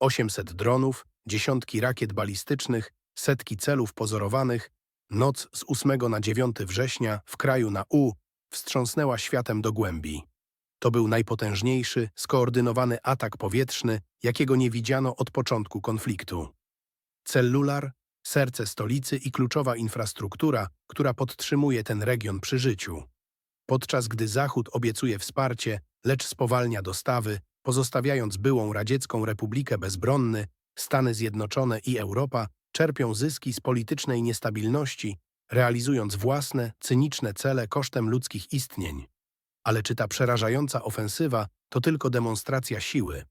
800 dronów, dziesiątki rakiet balistycznych, setki celów pozorowanych. Noc z 8 na 9 września w kraju na U wstrząsnęła światem do głębi. To był najpotężniejszy, skoordynowany atak powietrzny, jakiego nie widziano od początku konfliktu. Cellular, serce stolicy i kluczowa infrastruktura, która podtrzymuje ten region przy życiu. Podczas gdy Zachód obiecuje wsparcie, lecz spowalnia dostawy, pozostawiając byłą radziecką republikę bezbronny, Stany Zjednoczone i Europa czerpią zyski z politycznej niestabilności, realizując własne, cyniczne cele kosztem ludzkich istnień. Ale czy ta przerażająca ofensywa to tylko demonstracja siły?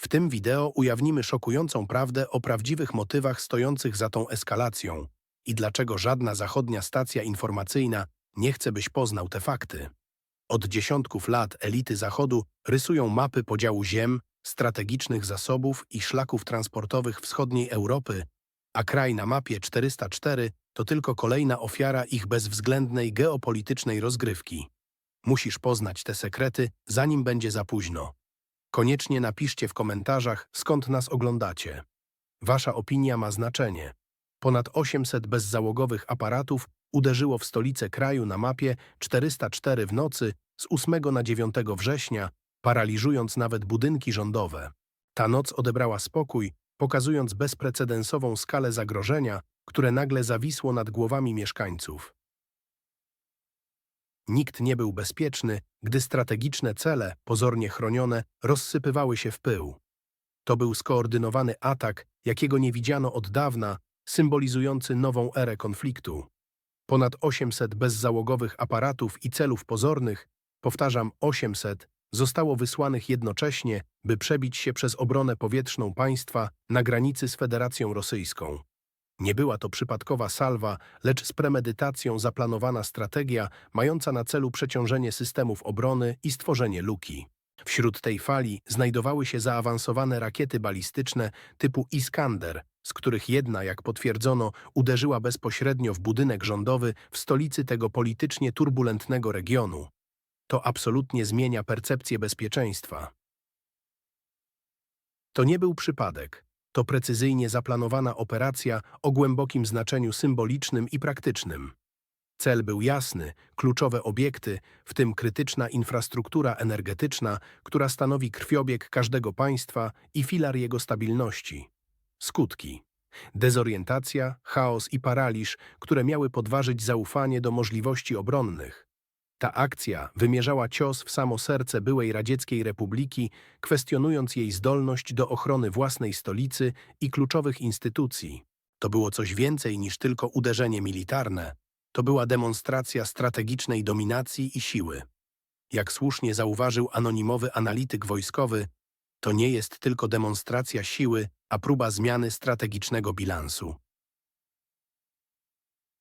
W tym wideo ujawnimy szokującą prawdę o prawdziwych motywach stojących za tą eskalacją i dlaczego żadna zachodnia stacja informacyjna nie chce, byś poznał te fakty. Od dziesiątków lat elity Zachodu rysują mapy podziału ziem, strategicznych zasobów i szlaków transportowych wschodniej Europy, a kraj na mapie 404 to tylko kolejna ofiara ich bezwzględnej geopolitycznej rozgrywki. Musisz poznać te sekrety, zanim będzie za późno. Koniecznie napiszcie w komentarzach, skąd nas oglądacie. Wasza opinia ma znaczenie. Ponad 800 bezzałogowych aparatów uderzyło w stolicę kraju na mapie 404 w nocy z 8 na 9 września, paraliżując nawet budynki rządowe. Ta noc odebrała spokój, pokazując bezprecedensową skalę zagrożenia, które nagle zawisło nad głowami mieszkańców. Nikt nie był bezpieczny, gdy strategiczne cele, pozornie chronione, rozsypywały się w pył. To był skoordynowany atak, jakiego nie widziano od dawna, symbolizujący nową erę konfliktu. Ponad 800 bezzałogowych aparatów i celów pozornych, powtarzam 800, zostało wysłanych jednocześnie, by przebić się przez obronę powietrzną państwa na granicy z Federacją Rosyjską. Nie była to przypadkowa salwa, lecz z premedytacją zaplanowana strategia mająca na celu przeciążenie systemów obrony i stworzenie luki. Wśród tej fali znajdowały się zaawansowane rakiety balistyczne typu Iskander, z których jedna, jak potwierdzono, uderzyła bezpośrednio w budynek rządowy w stolicy tego politycznie turbulentnego regionu. To absolutnie zmienia percepcję bezpieczeństwa. To nie był przypadek. To precyzyjnie zaplanowana operacja o głębokim znaczeniu symbolicznym i praktycznym. Cel był jasny, kluczowe obiekty, w tym krytyczna infrastruktura energetyczna, która stanowi krwiobieg każdego państwa i filar jego stabilności. Skutki. Dezorientacja, chaos i paraliż, które miały podważyć zaufanie do możliwości obronnych. Ta akcja wymierzała cios w samo serce byłej radzieckiej republiki, kwestionując jej zdolność do ochrony własnej stolicy i kluczowych instytucji. To było coś więcej niż tylko uderzenie militarne. To była demonstracja strategicznej dominacji i siły. Jak słusznie zauważył anonimowy analityk wojskowy, to nie jest tylko demonstracja siły, a próba zmiany strategicznego bilansu.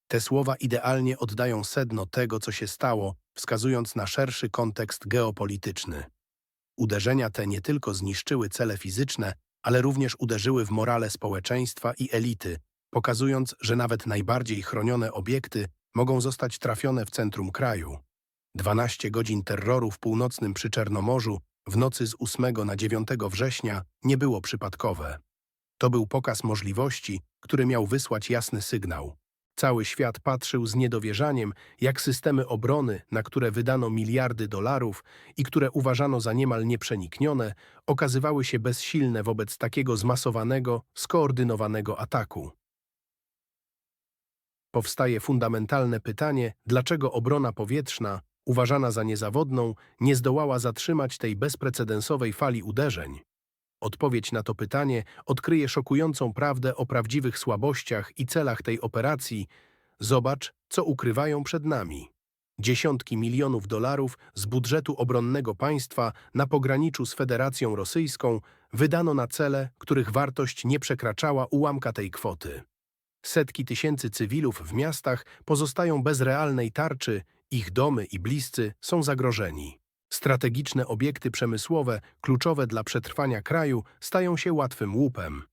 Te słowa idealnie oddają sedno tego, co się stało, wskazując na szerszy kontekst geopolityczny. Uderzenia te nie tylko zniszczyły cele fizyczne, ale również uderzyły w morale społeczeństwa i elity, pokazując, że nawet najbardziej chronione obiekty mogą zostać trafione w centrum kraju. 12 godzin terroru w północnym Przyczernomorzu w nocy z 8 na 9 września nie było przypadkowe. To był pokaz możliwości, który miał wysłać jasny sygnał. Cały świat patrzył z niedowierzaniem, jak systemy obrony, na które wydano miliardy dolarów i które uważano za niemal nieprzeniknione, okazywały się bezsilne wobec takiego zmasowanego, skoordynowanego ataku. Powstaje fundamentalne pytanie, dlaczego obrona powietrzna, uważana za niezawodną, nie zdołała zatrzymać tej bezprecedensowej fali uderzeń. Odpowiedź na to pytanie odkryje szokującą prawdę o prawdziwych słabościach i celach tej operacji. Zobacz, co ukrywają przed nami. Dziesiątki milionów dolarów z budżetu obronnego państwa na pograniczu z Federacją Rosyjską wydano na cele, których wartość nie przekraczała ułamka tej kwoty. Setki tysięcy cywilów w miastach pozostają bez realnej tarczy, ich domy i bliscy są zagrożeni. Strategiczne obiekty przemysłowe, kluczowe dla przetrwania kraju, stają się łatwym łupem.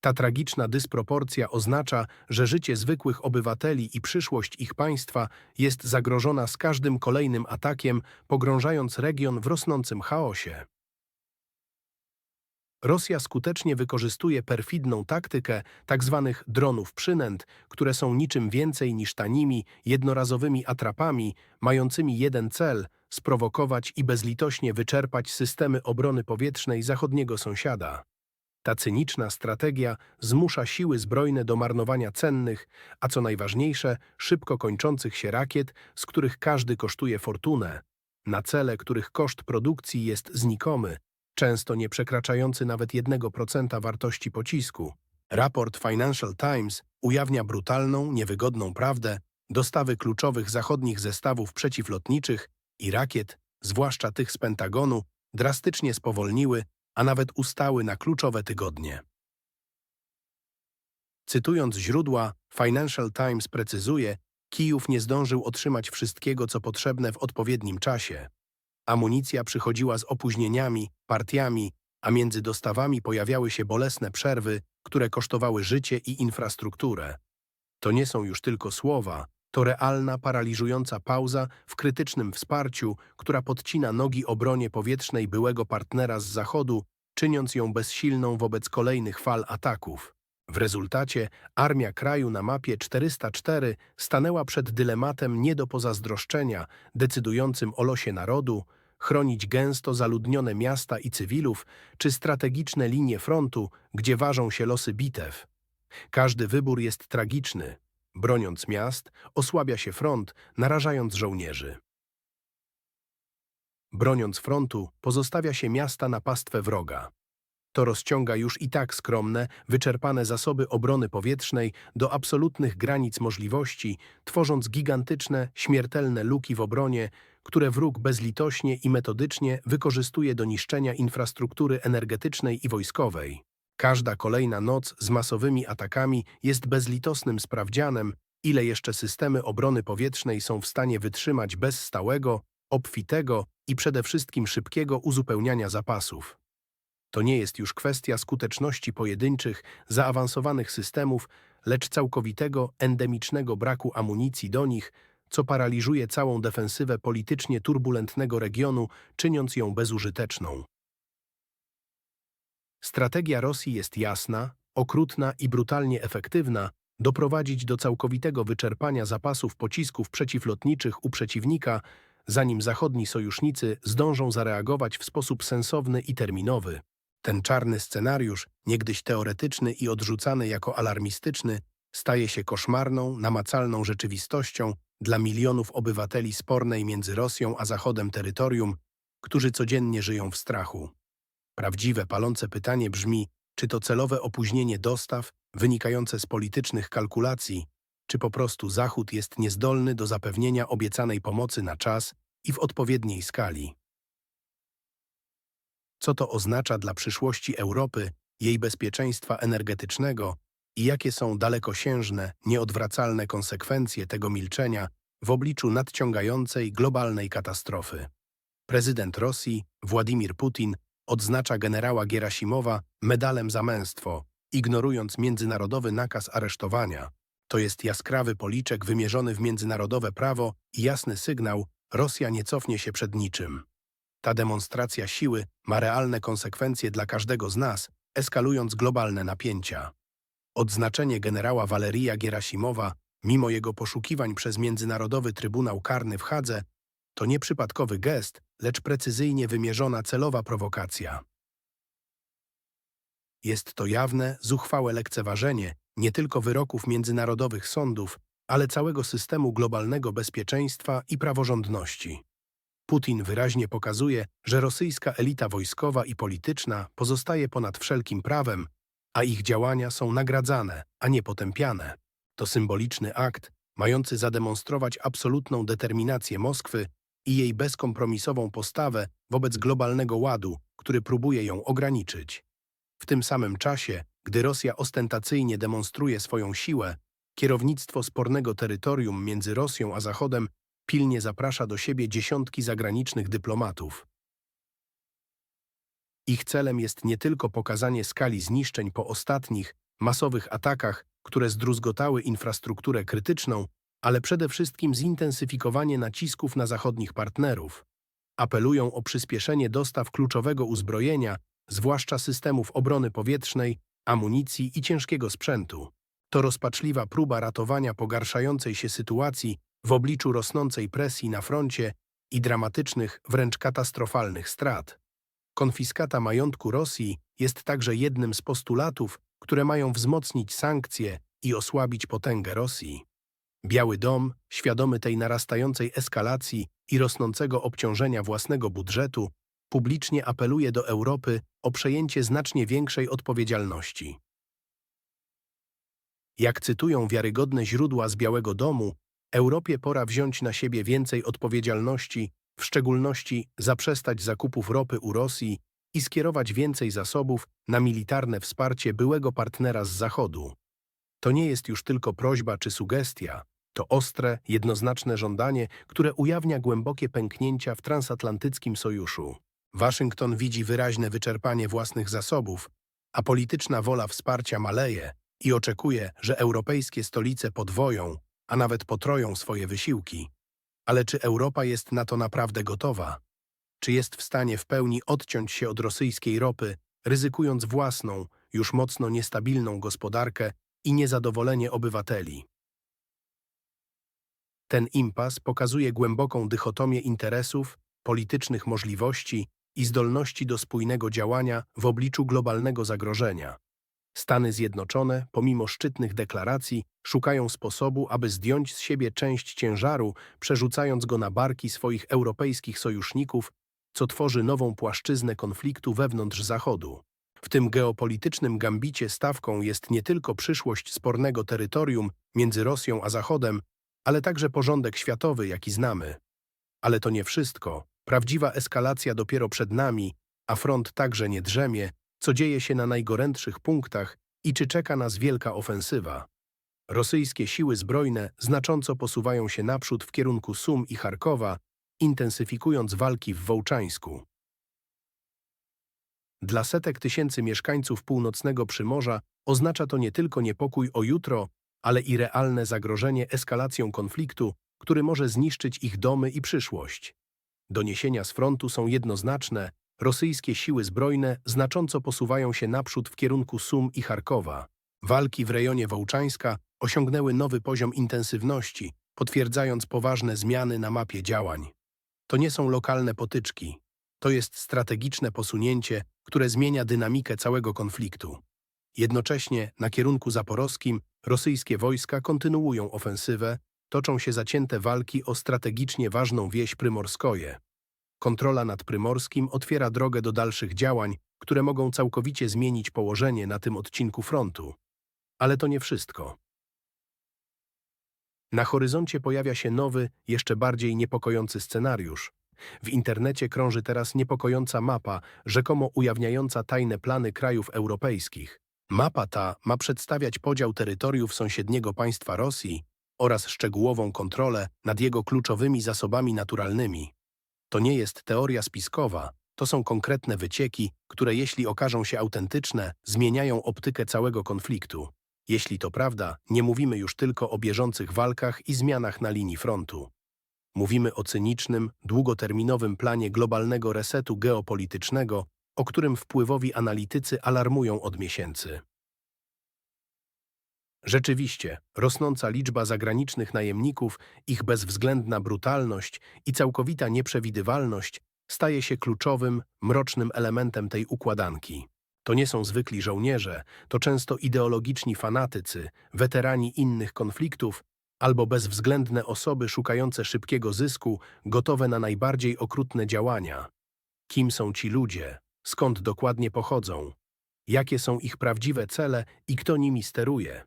Ta tragiczna dysproporcja oznacza, że życie zwykłych obywateli i przyszłość ich państwa jest zagrożona z każdym kolejnym atakiem, pogrążając region w rosnącym chaosie. Rosja skutecznie wykorzystuje perfidną taktykę tzw. dronów przynęt, które są niczym więcej niż tanimi, jednorazowymi atrapami, mającymi jeden cel sprowokować i bezlitośnie wyczerpać systemy obrony powietrznej zachodniego sąsiada. Ta cyniczna strategia zmusza siły zbrojne do marnowania cennych, a co najważniejsze, szybko kończących się rakiet, z których każdy kosztuje fortunę, na cele, których koszt produkcji jest znikomy, często nie przekraczający nawet 1% wartości pocisku. Raport Financial Times ujawnia brutalną, niewygodną prawdę dostawy kluczowych zachodnich zestawów przeciwlotniczych i rakiet, zwłaszcza tych z Pentagonu, drastycznie spowolniły, a nawet ustały na kluczowe tygodnie. Cytując źródła, Financial Times precyzuje, Kijów nie zdążył otrzymać wszystkiego, co potrzebne w odpowiednim czasie. Amunicja przychodziła z opóźnieniami, partiami, a między dostawami pojawiały się bolesne przerwy, które kosztowały życie i infrastrukturę. To nie są już tylko słowa, to realna, paraliżująca pauza w krytycznym wsparciu, która podcina nogi obronie powietrznej byłego partnera z Zachodu, czyniąc ją bezsilną wobec kolejnych fal ataków. W rezultacie armia kraju na mapie 404 stanęła przed dylematem nie do pozazdroszczenia, decydującym o losie narodu, chronić gęsto zaludnione miasta i cywilów, czy strategiczne linie frontu, gdzie ważą się losy bitew. Każdy wybór jest tragiczny. Broniąc miast, osłabia się front, narażając żołnierzy. Broniąc frontu, pozostawia się miasta na pastwę wroga. To rozciąga już i tak skromne, wyczerpane zasoby obrony powietrznej do absolutnych granic możliwości, tworząc gigantyczne, śmiertelne luki w obronie, które wróg bezlitośnie i metodycznie wykorzystuje do niszczenia infrastruktury energetycznej i wojskowej. Każda kolejna noc z masowymi atakami jest bezlitosnym sprawdzianem, ile jeszcze systemy obrony powietrznej są w stanie wytrzymać bez stałego, obfitego i przede wszystkim szybkiego uzupełniania zapasów. To nie jest już kwestia skuteczności pojedynczych, zaawansowanych systemów, lecz całkowitego, endemicznego braku amunicji do nich, co paraliżuje całą defensywę politycznie turbulentnego regionu, czyniąc ją bezużyteczną. Strategia Rosji jest jasna, okrutna i brutalnie efektywna, doprowadzić do całkowitego wyczerpania zapasów pocisków przeciwlotniczych u przeciwnika, zanim zachodni sojusznicy zdążą zareagować w sposób sensowny i terminowy. Ten czarny scenariusz, niegdyś teoretyczny i odrzucany jako alarmistyczny, staje się koszmarną, namacalną rzeczywistością dla milionów obywateli spornej między Rosją a Zachodem terytorium, którzy codziennie żyją w strachu. Prawdziwe, palące pytanie brzmi, czy to celowe opóźnienie dostaw, wynikające z politycznych kalkulacji, czy po prostu Zachód jest niezdolny do zapewnienia obiecanej pomocy na czas i w odpowiedniej skali. Co to oznacza dla przyszłości Europy, jej bezpieczeństwa energetycznego i jakie są dalekosiężne, nieodwracalne konsekwencje tego milczenia w obliczu nadciągającej globalnej katastrofy. Prezydent Rosji, Władimir Putin, odznacza generała Gierasimowa medalem za męstwo, ignorując międzynarodowy nakaz aresztowania. To jest jaskrawy policzek wymierzony w międzynarodowe prawo i jasny sygnał, Rosja nie cofnie się przed niczym. Ta demonstracja siły ma realne konsekwencje dla każdego z nas, eskalując globalne napięcia. Odznaczenie generała Waleria Gierasimowa, mimo jego poszukiwań przez Międzynarodowy Trybunał Karny w Hadze, to nie przypadkowy gest, lecz precyzyjnie wymierzona celowa prowokacja. Jest to jawne, zuchwałe lekceważenie nie tylko wyroków międzynarodowych sądów, ale całego systemu globalnego bezpieczeństwa i praworządności. Putin wyraźnie pokazuje, że rosyjska elita wojskowa i polityczna pozostaje ponad wszelkim prawem, a ich działania są nagradzane, a nie potępiane. To symboliczny akt, mający zademonstrować absolutną determinację Moskwy i jej bezkompromisową postawę wobec globalnego ładu, który próbuje ją ograniczyć. W tym samym czasie, gdy Rosja ostentacyjnie demonstruje swoją siłę, kierownictwo spornego terytorium między Rosją a Zachodem pilnie zaprasza do siebie dziesiątki zagranicznych dyplomatów. Ich celem jest nie tylko pokazanie skali zniszczeń po ostatnich, masowych atakach, które zdruzgotały infrastrukturę krytyczną, ale przede wszystkim zintensyfikowanie nacisków na zachodnich partnerów. Apelują o przyspieszenie dostaw kluczowego uzbrojenia zwłaszcza systemów obrony powietrznej, amunicji i ciężkiego sprzętu. To rozpaczliwa próba ratowania pogarszającej się sytuacji w obliczu rosnącej presji na froncie i dramatycznych, wręcz katastrofalnych strat. Konfiskata majątku Rosji jest także jednym z postulatów, które mają wzmocnić sankcje i osłabić potęgę Rosji. Biały Dom, świadomy tej narastającej eskalacji i rosnącego obciążenia własnego budżetu, publicznie apeluje do Europy o przejęcie znacznie większej odpowiedzialności. Jak cytują wiarygodne źródła z Białego Domu, Europie pora wziąć na siebie więcej odpowiedzialności, w szczególności zaprzestać zakupów ropy u Rosji i skierować więcej zasobów na militarne wsparcie byłego partnera z Zachodu. To nie jest już tylko prośba czy sugestia, to ostre, jednoznaczne żądanie, które ujawnia głębokie pęknięcia w transatlantyckim sojuszu. Waszyngton widzi wyraźne wyczerpanie własnych zasobów, a polityczna wola wsparcia maleje i oczekuje, że europejskie stolice podwoją, a nawet potroją swoje wysiłki. Ale czy Europa jest na to naprawdę gotowa? Czy jest w stanie w pełni odciąć się od rosyjskiej ropy, ryzykując własną, już mocno niestabilną gospodarkę i niezadowolenie obywateli? Ten impas pokazuje głęboką dychotomię interesów, politycznych możliwości i zdolności do spójnego działania w obliczu globalnego zagrożenia. Stany Zjednoczone, pomimo szczytnych deklaracji, szukają sposobu, aby zdjąć z siebie część ciężaru, przerzucając go na barki swoich europejskich sojuszników, co tworzy nową płaszczyznę konfliktu wewnątrz Zachodu. W tym geopolitycznym gambicie stawką jest nie tylko przyszłość spornego terytorium między Rosją a Zachodem, ale także porządek światowy, jaki znamy. Ale to nie wszystko. Prawdziwa eskalacja dopiero przed nami, a front także nie drzemie, co dzieje się na najgorętszych punktach i czy czeka nas wielka ofensywa. Rosyjskie siły zbrojne znacząco posuwają się naprzód w kierunku Sum i Charkowa, intensyfikując walki w Wołczańsku. Dla setek tysięcy mieszkańców północnego Przymorza oznacza to nie tylko niepokój o jutro, ale i realne zagrożenie eskalacją konfliktu, który może zniszczyć ich domy i przyszłość. Doniesienia z frontu są jednoznaczne, rosyjskie siły zbrojne znacząco posuwają się naprzód w kierunku Sum i Charkowa. Walki w rejonie Wołczańska osiągnęły nowy poziom intensywności, potwierdzając poważne zmiany na mapie działań. To nie są lokalne potyczki. To jest strategiczne posunięcie, które zmienia dynamikę całego konfliktu. Jednocześnie na kierunku zaporowskim rosyjskie wojska kontynuują ofensywę, toczą się zacięte walki o strategicznie ważną wieś Prymorskoje. Kontrola nad Prymorskim otwiera drogę do dalszych działań, które mogą całkowicie zmienić położenie na tym odcinku frontu. Ale to nie wszystko. Na horyzoncie pojawia się nowy, jeszcze bardziej niepokojący scenariusz. W internecie krąży teraz niepokojąca mapa, rzekomo ujawniająca tajne plany krajów europejskich. Mapa ta ma przedstawiać podział terytoriów sąsiedniego państwa Rosji oraz szczegółową kontrolę nad jego kluczowymi zasobami naturalnymi. To nie jest teoria spiskowa, to są konkretne wycieki, które jeśli okażą się autentyczne, zmieniają optykę całego konfliktu. Jeśli to prawda, nie mówimy już tylko o bieżących walkach i zmianach na linii frontu. Mówimy o cynicznym, długoterminowym planie globalnego resetu geopolitycznego, o którym wpływowi analitycy alarmują od miesięcy. Rzeczywiście, rosnąca liczba zagranicznych najemników, ich bezwzględna brutalność i całkowita nieprzewidywalność staje się kluczowym, mrocznym elementem tej układanki. To nie są zwykli żołnierze, to często ideologiczni fanatycy, weterani innych konfliktów albo bezwzględne osoby szukające szybkiego zysku, gotowe na najbardziej okrutne działania. Kim są ci ludzie? Skąd dokładnie pochodzą? Jakie są ich prawdziwe cele i kto nimi steruje?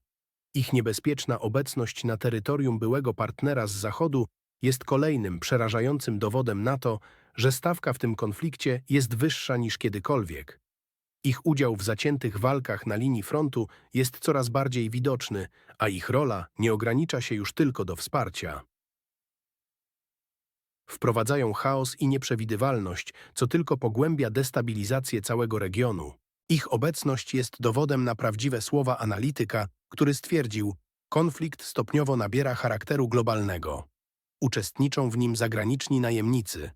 Ich niebezpieczna obecność na terytorium byłego partnera z Zachodu jest kolejnym przerażającym dowodem na to, że stawka w tym konflikcie jest wyższa niż kiedykolwiek. Ich udział w zaciętych walkach na linii frontu jest coraz bardziej widoczny, a ich rola nie ogranicza się już tylko do wsparcia. Wprowadzają chaos i nieprzewidywalność, co tylko pogłębia destabilizację całego regionu. Ich obecność jest dowodem na prawdziwe słowa analityka, który stwierdził, konflikt stopniowo nabiera charakteru globalnego. Uczestniczą w nim zagraniczni najemnicy.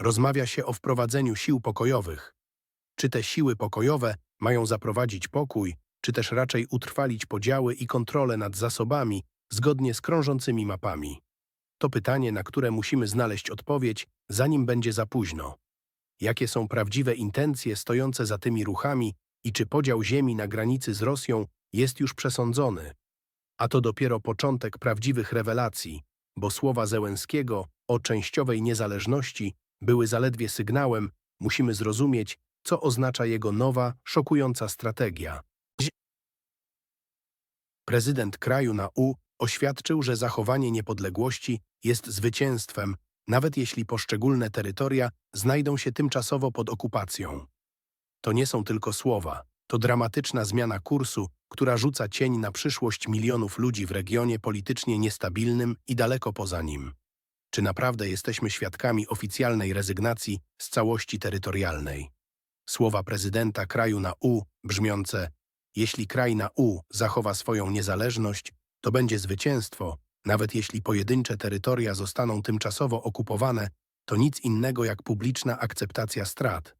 Rozmawia się o wprowadzeniu sił pokojowych. Czy te siły pokojowe mają zaprowadzić pokój, czy też raczej utrwalić podziały i kontrolę nad zasobami zgodnie z krążącymi mapami? To pytanie, na które musimy znaleźć odpowiedź, zanim będzie za późno. Jakie są prawdziwe intencje stojące za tymi ruchami i czy podział ziemi na granicy z Rosją jest już przesądzony? A to dopiero początek prawdziwych rewelacji, bo słowa Zełenskiego o częściowej niezależności były zaledwie sygnałem, musimy zrozumieć, co oznacza jego nowa, szokująca strategia. Prezydent kraju na U oświadczył, że zachowanie niepodległości jest zwycięstwem, nawet jeśli poszczególne terytoria znajdą się tymczasowo pod okupacją. To nie są tylko słowa, to dramatyczna zmiana kursu, która rzuca cień na przyszłość milionów ludzi w regionie politycznie niestabilnym i daleko poza nim. Czy naprawdę jesteśmy świadkami oficjalnej rezygnacji z całości terytorialnej? Słowa prezydenta kraju na U brzmiące jeśli kraj na U zachowa swoją niezależność, to będzie zwycięstwo, nawet jeśli pojedyncze terytoria zostaną tymczasowo okupowane, to nic innego jak publiczna akceptacja strat.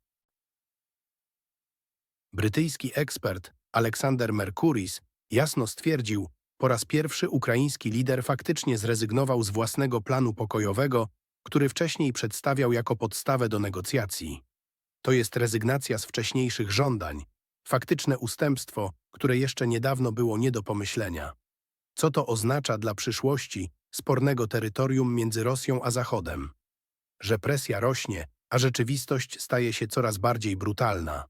Brytyjski ekspert Aleksander Merkuris jasno stwierdził, po raz pierwszy ukraiński lider faktycznie zrezygnował z własnego planu pokojowego, który wcześniej przedstawiał jako podstawę do negocjacji. To jest rezygnacja z wcześniejszych żądań, faktyczne ustępstwo, które jeszcze niedawno było nie do pomyślenia. Co to oznacza dla przyszłości spornego terytorium między Rosją a Zachodem? Że presja rośnie, a rzeczywistość staje się coraz bardziej brutalna.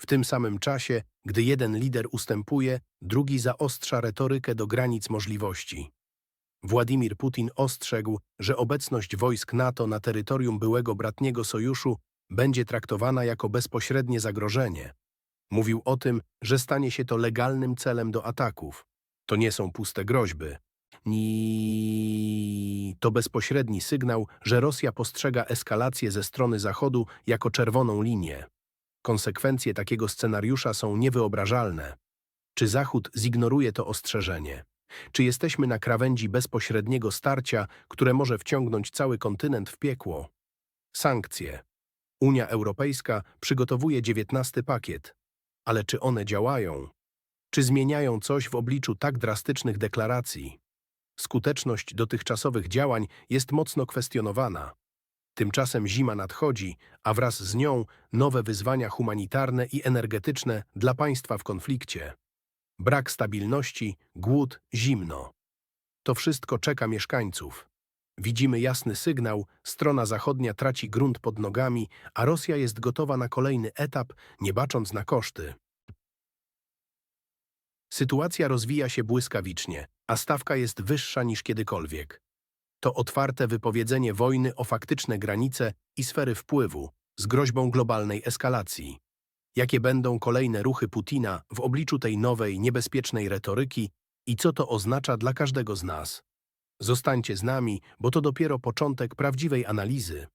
W tym samym czasie, gdy jeden lider ustępuje, drugi zaostrza retorykę do granic możliwości. Władimir Putin ostrzegł, że obecność wojsk NATO na terytorium byłego bratniego sojuszu będzie traktowana jako bezpośrednie zagrożenie. Mówił o tym, że stanie się to legalnym celem do ataków. To nie są puste groźby. Ni to bezpośredni sygnał, że Rosja postrzega eskalację ze strony Zachodu jako czerwoną linię. Konsekwencje takiego scenariusza są niewyobrażalne. Czy Zachód zignoruje to ostrzeżenie? Czy jesteśmy na krawędzi bezpośredniego starcia, które może wciągnąć cały kontynent w piekło? Sankcje. Unia Europejska przygotowuje dziewiętnasty pakiet. Ale czy one działają? Czy zmieniają coś w obliczu tak drastycznych deklaracji? Skuteczność dotychczasowych działań jest mocno kwestionowana. Tymczasem zima nadchodzi, a wraz z nią nowe wyzwania humanitarne i energetyczne dla państwa w konflikcie. Brak stabilności, głód, zimno. To wszystko czeka mieszkańców. Widzimy jasny sygnał, strona zachodnia traci grunt pod nogami, a Rosja jest gotowa na kolejny etap, nie bacząc na koszty. Sytuacja rozwija się błyskawicznie, a stawka jest wyższa niż kiedykolwiek. To otwarte wypowiedzenie wojny o faktyczne granice i sfery wpływu z groźbą globalnej eskalacji. Jakie będą kolejne ruchy Putina w obliczu tej nowej, niebezpiecznej retoryki i co to oznacza dla każdego z nas? Zostańcie z nami, bo to dopiero początek prawdziwej analizy.